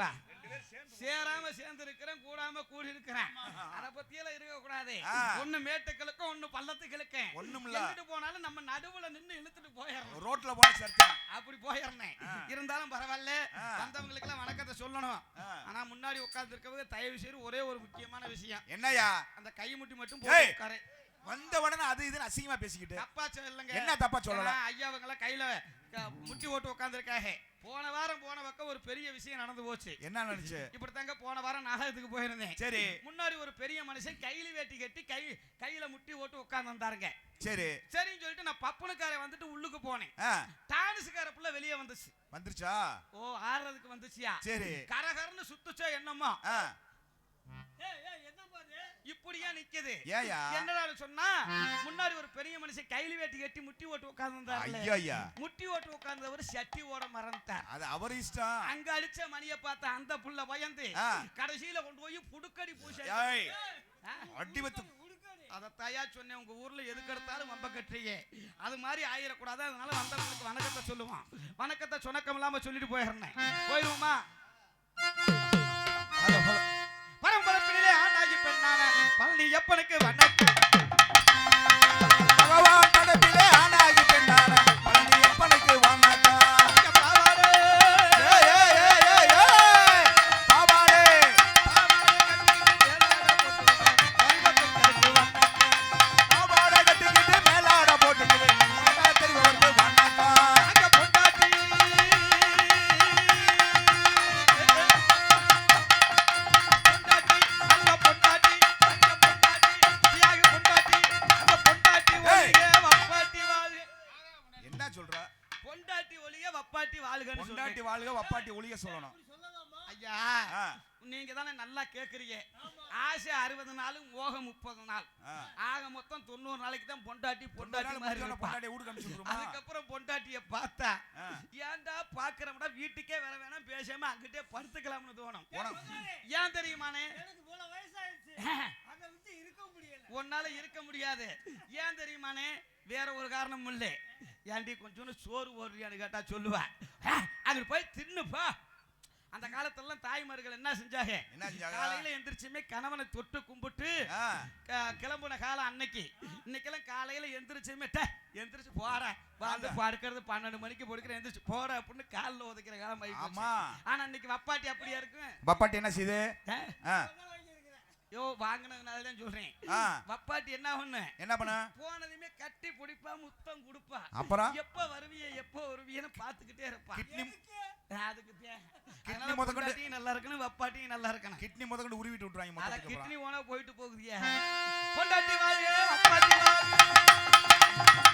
அப்பா சேராம சேர்ந்து இருக்கிறேன் கூடாம கூடி இருக்கிறேன் அத பத்தியெல்லாம் இருக்க கூடாது ஒண்ணு மேட்டுக்களுக்கும் ஒண்ணு பள்ளத்துக்களுக்கும் ஒண்ணும் இல்ல போனாலும் நம்ம நடுவுல நின்னு இழுத்துட்டு போயிடணும். ரோட்ல போனா சேர்த்து அப்படி போயிடணும். இருந்தாலும் பரவாயில்ல. வந்தவங்களுக்கு எல்லாம் வணக்கத்தை சொல்லணும். ஆனா முன்னாடி உட்கார்ந்து இருக்கிறவங்க தயவு செய்து ஒரே ஒரு முக்கியமான விஷயம். என்னையா அந்த கை முட்டி மட்டும் போய் வந்த உடனே அது இது அசிங்கமா பேசிக்கிட்டு. தப்பா சொல்லுங்க என்ன தப்பா சொல்லலாம்? எல்லாம் கையில முட்டி ஓட்டு உட்காந்துருக்காங்க போன வாரம் போன பக்கம் ஒரு பெரிய விஷயம் நடந்து போச்சு. என்ன நினைச்சு இப்படி தாங்க போன வாரம் நாடகத்துக்கு போயிருந்தேன். சரி. முன்னாடி ஒரு பெரிய மனுஷன் கையில வேட்டி கட்டி கை கையில முட்டி ஓட்டு உட்கார்ந்து வந்தாருங்க. சரி. சரின்னு சொல்லிட்டு நான் பப்பனுக்கார வந்துட்டு உள்ளுக்கு போனேன். டான்ஸுக்கார புள்ள வெளியே வந்துச்சு. வந்துருச்சா? ஓ ஆடுறதுக்கு வந்துச்சியா? சரி. கரகரன்னு சுத்துச்சோ என்னமோ. ஆ. இப்படியா நிக்குது? ஏயா என்னடா சொன்னா முன்னாடி ஒரு பெரிய மனுஷன் கையில வேட்டி கட்டி முட்டி ஓட்டு உட்கார்ந்து ஐயா ஐயா முட்டி ஓட்டு உட்கார்ந்தவர் சட்டி ஓட மறந்துட்டார். அது அவர் இஷ்டம். அங்க அடிச்ச மணிய பார்த்த அந்த புள்ள பயந்து. கடைசியில கொண்டு போய் புடுக்கடி பூசை? அடி வத்து. அதத்தாயா சொன்னேன் உங்க ஊர்ல எதுக்கு எடுத்தாலும் வம்ப கட்டுறீங்க. அது மாதிரி ஆயிடக்கூடாது அதனால வந்தவங்களுக்கு வணக்கத்தை சொல்லுவான். வணக்கத்தை சொணக்கம் இல்லாம சொல்லிட்டு போயிடுறேன். போயிருவோமா? பழனி எப்பனுக்கு வணக்கம். வாழ்கன்னு பொண்டாட்டி. வாழ்க வப்பாட்டி ஒளிய சொல்லணும். ஐயா. நீங்க தானே நல்லா கேக்குறீங்க. ஆசை அறுபது நாள் மோகம் முப்பது நாள். ஆக மொத்தம் தொண்ணூறு நாளைக்கு தான் பொண்டாட்டி பொண்டாட்டி பொண்டாட்டி அதுக்கப்புறம் பொண்டாட்டிய பார்த்தா. ஏன்டா பாக்குறோம்னா வீட்டுக்கே வர வேணாம் பேசாம அங்கிட்டே படுத்துக்கலாம்னு தோணும். ஏன் தெரியுமானே எனக்கு போல வயசாயிருச்சு அதை விட்டு இருக்க முடியல. உன்னால இருக்க முடியாது. ஏன் தெரியுமானே வேற ஒரு காரணம் இல்லை. ஏன்டி கொஞ்சோண்டு சோறு ஓடுறியான்னு கேட்டா சொல்லுவேன் அங்க போய் தின்னுப்பா அந்த காலத்துலலாம் தாய்மார்கள் என்ன செஞ்சாங்க? காலையில எந்திரிச்சுமே கணவனை தொட்டு கும்பிட்டு கிளம்புன காலம் அன்னைக்கு. இன்னைக்கெல்லாம் காலையில எந்திரிச்சுமே எந்திரிச்சு போற வந்து படுக்கிறது பன்னெண்டு மணிக்கு படுக்கிற எந்திரிச்சு போற அப்படின்னு காலில் ஒதுக்கிற காலம். ஆமா. ஆனா இன்னைக்கு வப்பாட்டி அப்படியா இருக்கும் பப்பாட்டி என்ன செய்யுது? யோ வாங்கினதுனால தான் சொல்றேன். வப்பாட்டி என்ன ஒண்ணு என்ன பண்ண? போனதுமே கட்டி பிடிப்பா முத்தம் கொடுப்பா. அப்புறம்? எப்ப வருவிய எப்ப வருவியன்னு பாத்துக்கிட்டே இருப்பா. கிட்னி அதுக்கு கிட்னி பொண்டாட்டியும் நல்லா இருக்கணும் வப்பாட்டியும் நல்லா இருக்கணும். கிட்னி முதக்கொண்டு உருவிட்டு விட்டுறாங்க அத கிட்னி. ஓனா போயிட்டு போகுதியா பொண்டாட்டி வாழ்க வப்பாட்டி வாழ்க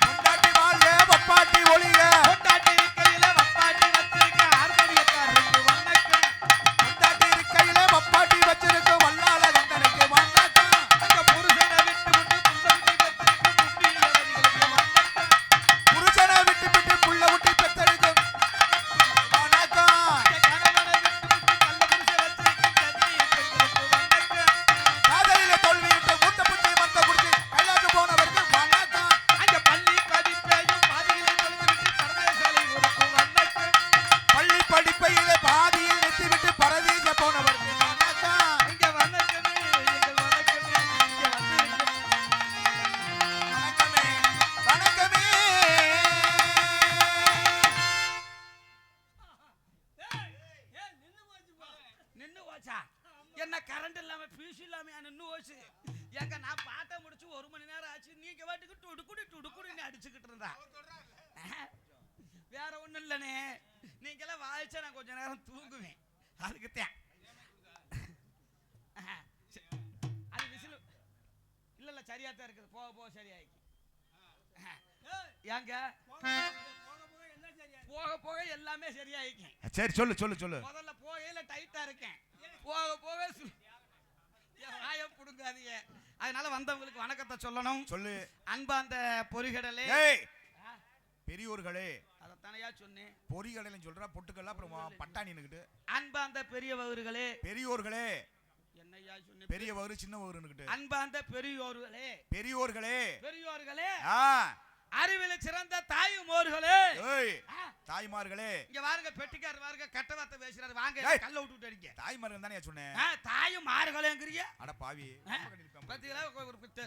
பொண்டாட்டி வாழ்க பப்பாட்டி ஒளிக அடிச்சுக்கிட்டு இருந்தா. வேற ஒண்ணும் இல்லனே. நீங்கெல்லாம் வாய்ச்சா நான் கொஞ்ச நேரம் தூங்குவேன். அதுக்கு தான். அது விசில். இல்ல இல்ல சரியா தான் இருக்குது. போக போக சரியாயிக்கு ஏங்க? போக போக என்ன சரியா போக போக எல்லாமே சரியாயிக்கும் சரி சொல்லு சொல்லு சொல்லு. முதல்ல போகையில டைட்டா இருக்கேன். போக போக வாயை புடுங்காதீங்க. அதனால வந்தவங்களுக்கு வணக்கத்தை சொல்லணும். சொல்லு. அன்பா அந்த பொறிகடலே பெரியோர்களே. அதைத்தானையா சொன்னேன். பொறிகடலை சொல்றா பொட்டுக்கல்ல அப்புறம் பட்டாணி நிக்கிட்டு அன்பா அந்த பெரியவர்களே. பெரியோர்களே. என்னையா சொன்னேன்? பெரிய வகுறு சின்ன வகுறுன்னுக்கிட்டு அன்பா அந்த பெரியோர்களே. பெரியோர்களே. பெரியோர்களே. ஆ. அறிவில சிறந்த தாயுமோர்களே. ஏய் ஆ, தாய்மார்களே. இங்க வாருங்க பெட்டிக்காரர் வாருங்க கட்ட வார்த்தை பேசுறாரு. வாங்க. கல்ல விட்டுட்டு அடிங்க. தாய்மார்கள் தானே சொன்னேன் தாயும் மாறுகளேங்கிறிய அட பாவி.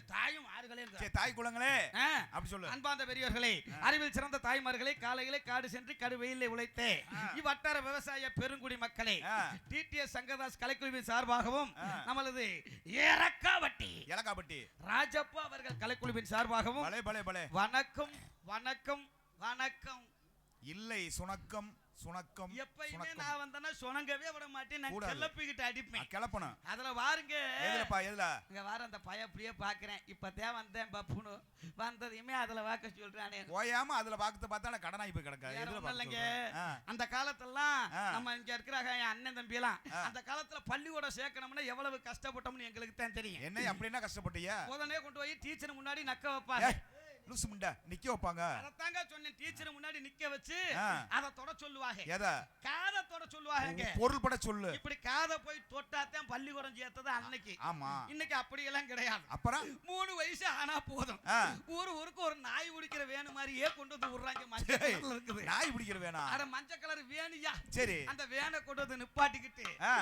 தாயும் சரி தாய் குலங்களே. அப்படி சொல்லு. அன்பார்ந்த பெரியவர்களே அறிவில் சிறந்த தாய்மார்களே காலையிலே காடு சென்று கடு வெயிலே உழைத்தே இவ்வட்டார விவசாய பெருங்குடி மக்களே. டிடிஎஸ் சங்கதாஸ் கலைக்குழுவின் சார்பாகவும். நம்மளது ஏரக்காவட்டி இலக்காப்பட்டி ராஜப்பா அவர்கள் கலைக்குழுவின் சார்பாகவும் பலே வணக்கம் வணக்கம் வணக்கம். இல்லை சுணக்கம் சுணக்கம் எப்பயுமே நான் வந்தேன்னா சொனங்கவே விட மாட்டேன். நான். கிளப்பிக்கிட்டு அடிப்பேன். கிளப்பணும். அதுல வாருங்க. எதுலப்பா எதுல? இங்க வார அந்த பைய அப்படியே பாக்குறேன் இப்பதான் வந்தேன் பப்புனு. வந்ததையுமே அதுல வாக்க சொல்றானே. ஓயாம அதுல பாக்கத்தை பார்த்தா கடனாய் போய் கிடக்கா வேற எதுல இல்லைங்க. அந்த காலத்தெல்லாம். நம்ம இங்க இருக்கிறாங்க என் அண்ணன் தம்பி எல்லாம். அந்த காலத்துல பள்ளிக்கூடம் சேர்க்கணும்னா எவ்வளவு கஷ்டப்பட்டோம்னு எங்களுக்கு தான் தெரியும். என்ன அப்படின்னா கஷ்டப்பட்டியா? உடனே கொண்டு போய் டீச்சர் முன்னாடி நக்க வைப்பாங்க. லூசு முண்டா நிக்க வைப்பாங்க அதத்தாங்க சொன்னேன் டீச்சர் முன்னாடி நிக்க வச்சு ஆ. அத தொட சொல்லுவாங்க எத காதை தொட சொல்லுவாங்க பொருள் பட சொல்லு இப்படி காதை போய் தொட்டாத்தான் பள்ளிக்கூடம் சேர்த்தது அன்னைக்கு ஆமா இன்னைக்கு அப்படியெல்லாம் கிடையாது அப்புறம் மூணு வயசு ஆனா போதும் ஆ. ஊரு ஊருக்கு ஒரு நாய் பிடிக்கிற வேணு மாதிரியே கொண்டு வந்து விடுறாங்க மஞ்சள் கலர்ல இருக்குது நாய் பிடிக்கிற வேணாம் அட மஞ்சள் கலர் வேணுயா சரி அந்த வேனை கொண்டு வந்து நிப்பாட்டிக்கிட்டு ஆ.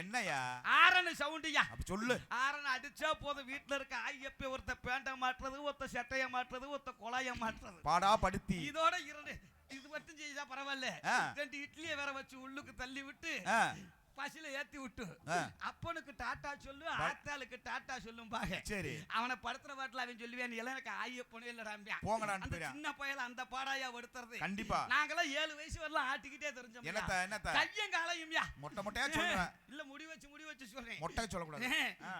என்னையா ஆரனு சவுண்டுயா சொல்லு ஆரன் அடிச்சா போதும். வீட்டுல இருக்க ஐயப்ப ஒருத்த பேண்ட மாட்டுறது ஒருத்த சட்டைய மாட்டுறது ஒருத்த குழாய மாட்டுறது. பாடா படுத்தி. இதோட இரண்டு இது மட்டும் செய்தா பரவாயில்ல. ரெண்டு இட்லியை வேற வச்சு உள்ளுக்கு தள்ளி விட்டு பசில ஏத்தி விட்டு. அப்பனுக்கு டாட்டா சொல்லு ஆத்தாளுக்கு டாட்டா சொல்லும் பாக சரி. அவனை படுத்துற பாட்டுல அவன் சொல்லுவேன் எனக்கு ஐயப்பனே இல்லடாம்பியா போங்கடான்னு அந்த போயிடா. சின்ன பையல அந்த பாடாயா படுத்துறது கண்டிப்பா. நாங்கெல்லாம் ஏழு வயசு வரலாம் ஆட்டிக்கிட்டே தெரிஞ்சோம் என்னத்த என்னத்த? கையும் காலையும்யா மொட்டை மொட்டையா சொல்லுவேன். இல்ல முடி வச்சு முடி வச்சு சொல்றேன். மொட்டை சொல்லக்கூடாது.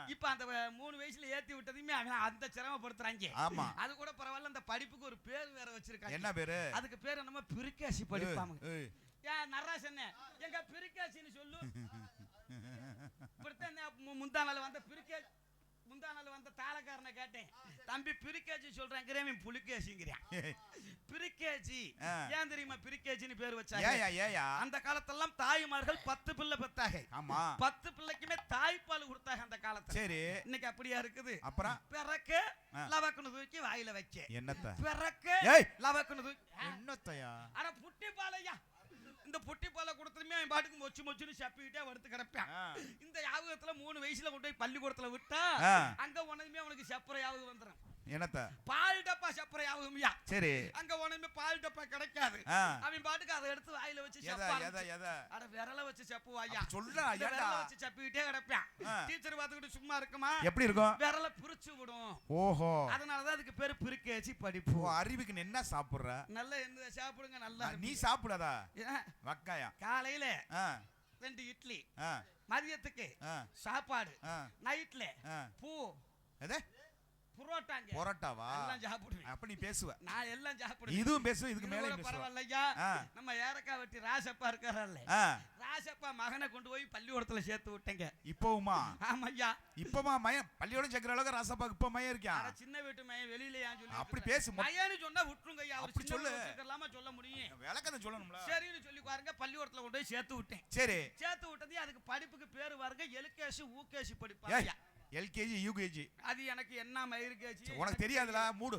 இப்ப அந்த மூணு வயசுல ஏத்தி விட்டதையுமே அவன் அந்த சிரமப்படுத்துறாங்க. ஆமா. அது கூட பரவாயில்ல அந்த படிப்புக்கு ஒரு பேர் வேற வச்சிருக்காங்க. என்ன பேரு? அதுக்கு பேர் என்னமோ பிரிக்காசி படிப்பாங்க. என்ன எங்க பிரிக்காசின்னு சொல்லு. இப்படித்தான் முந்தா நாள் வந்த பிரிக்கா முந்தா நாள் வந்த தாளக்காரனை கேட்டேன். தம்பி பிரிக்காச்சி சொல்றேங்கிறேன் இவன் புலிகேசிங்கிறான் பிரிக்கேஜி. ஏன் தெரியுமா பிரிக்கேஜின்னு பேர் வச்சாங்க அந்த காலத்தெல்லாம் தாய்மார்கள் பத்து பிள்ளை பெத்தாங்க ஆமா. பத்து பிள்ளைக்குமே தாய்ப்பால் கொடுத்தாங்க அந்த காலத்துல. சரி. இன்னைக்கு அப்படியா இருக்குது? அப்புறம்? பிறக்க ஆ. லவக்குன்னு தூக்கி வாயில வைக்க என்னத்த? பிறக்க ஏய். லவக்குன்னு தூக்கி. என்னத்தையா? ஆனா புட்டி பாலையா இந்த புட்டி பாலை கொடுத்துருமே அவன் பாட்டுக்கு மொச்சு மொச்சுன்னு சப்பிக்கிட்டே படுத்து கிடப்பான். இந்த யாபகத்துல மூணு வயசுல கொண்டு போய் பள்ளிக்கூடத்துல விட்டா. அங்க உனதுமே அவனுக்கு செப்பர யாபகம் வந்துடும் என்னத்த? பால் டப்பா செப்பர யாபகம்யா சரி. அங்க உனதுமே பால் டப்பா கிடைக்காது. அவன் பாட்டுக்கு அதை எடுத்து வாயில வச்சு எத செப்ப எத எத? அட விரல வச்சு சொல்றா இந்த ஏன்டா? விரல வச்சு சப்பிக்கிட்டே கிடப்பான். டீச்சர் பார்த்துக்கிட்டு சும்மா இருக்குமா? எப்படி இருக்கும்? விரல பிரிச்சு விடும். ஓஹோ. அதனாலதான் அதுக்கு பேரு பிரிக்கேச்சி படிப்பு. அறிவுக்கு என்ன சாப்பிடுற? நல்லா என்ன சாப்பிடுங்க நல்லா நீ சாப்பிடாதா? வக்காயா. காலையில ரெண்டு இட்லி மதியத்துக்கு சாப்பாடு நைட்ல பூ. எது? புரோட்டாங்க. பொரோட்டாவா? எல்லாம் சாப்பிடுவேன். அப்ப நீ பேசுவ. நான் எல்லாம் சாப்பிடுவேன். இதுவும் பேசுவ இதுக்கு இது மேலே பரவாயில்லையா. நம்ம ஏரக்கா வெட்டி ராசப்பா இருக்காரல்ல ராசப்பா மகனை கொண்டு போய் பள்ளிக்கூடத்துல சேர்த்து விட்டேங்க. இப்பவுமா? ஆமாய்யா இப்பமா மயம்? பள்ளியோட சேர்க்கிற அளவுக்கு ராசப்பாக்கு இப்ப மயம் இருக்கான் சின்ன வீட்டு மையன் வெளியில ஏன் சொல்லி அப்படி? பேசு, மயன்னு சொன்னா விட்டுருங்க ஐயா அவர் சின்ன சொல்லு. முடியும். விளக்கத்தை சொல்லணும்ல. சரின்னு சொல்லி பாருங்க பள்ளிக்கூடத்துல கொண்டு போய் சேர்த்து விட்டேன். சரி. சேர்த்து விட்டதே அதுக்கு படிப்புக்கு பேரு பாருங்க எல்கேசி ஊகேசி படிப்பாங்க. எல்கேஜி யூகேஜி அது எனக்கு என்ன மயிருக்கேசி உனக்கு தெரியாதுல மூடு.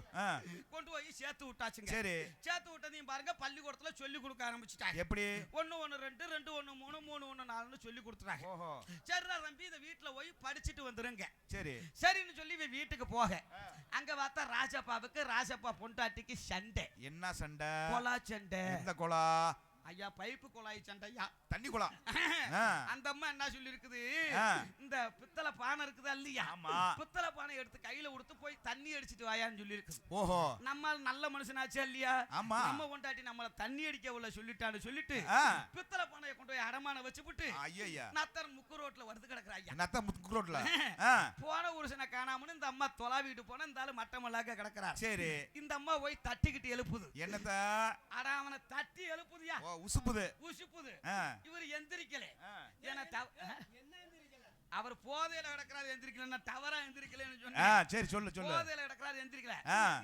கொண்டு போய் சேர்த்து விட்டாச்சுங்க. சரி. சேர்த்து விட்டதையும் பாருங்க பள்ளிக்கூடத்துல சொல்லி கொடுக்க ஆரம்பிச்சுட்டாங்க. எப்படி? ஒண்ணு ஒண்ணு ரெண்டு ரெண்டு ஒண்ணு மூணு மூணு ஒண்ணு நாலுன்னு சொல்லி கொடுத்துட்டாங்க. ஓஹோ. சரிடா தம்பி இந்த வீட்டுல போய் படிச்சுட்டு வந்துருங்க. சரி. சரின்னு சொல்லி இவன் வீட்டுக்கு போக. அங்க பார்த்தா ராஜப்பாவுக்கு ராஜப்பா பொண்டாட்டிக்கு சண்டை. என்ன சண்டை? கொலா சண்டை. எந்த குளா ஐயா பைப்பு குழாய் சண்டை ஐயா தண்ணி ஆ. அந்த அம்மா என்ன சொல்லி இருக்குது. இந்த பித்தளை பானை இருக்குதா இல்லையா. பித்தளை பானை எடுத்து கையில கொடுத்து போய் தண்ணி அடிச்சிட்டு வாயான்னு சொல்லி இருக்குது ஓஹோ. நம்ம நல்ல மனுஷனாச்சா இல்லையா? ஆமா. நம்ம கொண்டாட்டி நம்மள தண்ணி அடிக்க உள்ள சொல்லிட்டான்னு சொல்லிட்டு. பித்தளை பானையை கொண்டு போய் அடமான வச்சுப்புட்டு ஐயா நத்தர் முக்கு ரோட்ல வருது கிடக்குற ஐயா. நத்த முத்து ரோட்ல. போன புருஷனை காணாமனு இந்த அம்மா தொலாவிட்டு போன இந்த ஆளு மட்டமல்லாக்க கிடக்குறார். சரி. இந்த அம்மா போய் தட்டிக்கிட்டு எழுப்புது. என்னத்த? அட அவனை தட்டி எழுப்புதியா? உசுப்புது உசுப்புது இவர் எந்திரிக்கல. அவர் போதையில கிடக்குறாரு எந்திரிக்கலன்னா தவறா எந்திரிக்கலன்னு ஆ சொன்னேன் சரி சொல்லு சொல்லு. போதையில கிடக்குறாரு எந்திரிக்கல.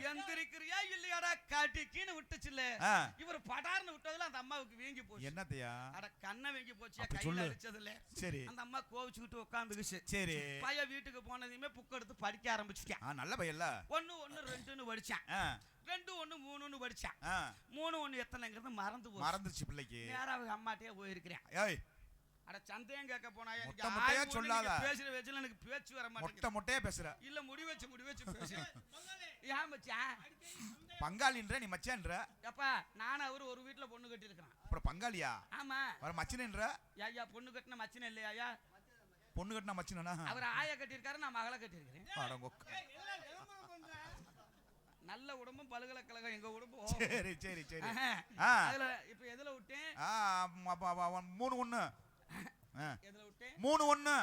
எந்திரிக்கிறியா இல்லையாடா காட்டிக்கின்னு விட்டுச்சுல்ல. ஆ. இவர் படார்னு விட்டதுல அந்த அம்மாவுக்கு வீங்கி போச்சு. என்னத்தையா? அட கண்ணை வீங்கி போச்சு கையில. அடிச்சதுல. சரி. அந்த அம்மா கோவிச்சுக்கிட்டு உட்காந்துக்குச்சு சரி. பையன் வீட்டுக்கு போனதையுமே புக் எடுத்து படிக்க ஆரம்பிச்சிட்டான். நல்ல பையன்ல. ஒண்ணு ஒண்ணு ரெண்டுன்னு படிச்சான். ரெண்டு ஒண்ணு மூணு படிச்சான் ஆ, மூணு ஒண்ணு எத்தனைங்கிறது மறந்து போச்சு. மறந்துருச்சு பிள்ளைக்கு. நேரா அவங்க அம்மாட்டே போயிருக்கிறேன். ஏய். அட சந்தேகம் கேட்க போனா மொட்டை மொட்டையா சொல்லாத. பேசுற வச்சுல எனக்கு பேச்சு வர மொட்டை மாட்டேங்குது மொட்டையா பேசுற. இல்ல முடி வச்சு முடி வச்சு பங்காளி ஏன் மச்சான்? பங்காளின்ற நீ மச்சான்ற? எப்பா நானும் அவரு ஒரு வீட்டுல பொண்ணு கட்டி இருக்கிறான் அப்புறம் பங்காளியா? ஆமா. வர மச்சினன்ற? ஐயா பொண்ணு கட்டின மச்சின இல்லையா ஐயா? பொண்ணு கட்டினா மச்சினா அவர் ஆயா கட்டியிருக்காரு நான் மகளை விளம்பரம் பண்ற நல்ல உடம்பும் பல்கலைக்கழகம் எங்க உடம்பும் சரி சரி சரி. அதுல இப்ப எதுல விட்டேன்? மூணு ஒண்ணு. எதுல விட்டேன்? மூணு ஒண்ணு.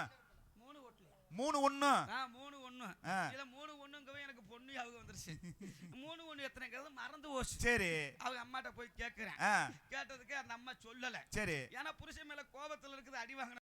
மூணு ஓட்டலையா மூணு ஒண்ணு. மூணு ஒண்ணு. ஆ. இல்ல மூணு ஒண்ணுங்கவே எனக்கு பொண்ணு அவங்க வந்துருச்சு. மூணு ஒண்ணு எத்தனைங்கிறது மறந்து போச்சு. சரி. அவங்க அம்மாட்ட போய் கேக்குறேன். ஆ. கேட்டதுக்கு அந்த அம்மா சொல்லல. சரி. ஏன்னா புருஷன் மேல கோபத்துல இருக்குது அடி வாங்கின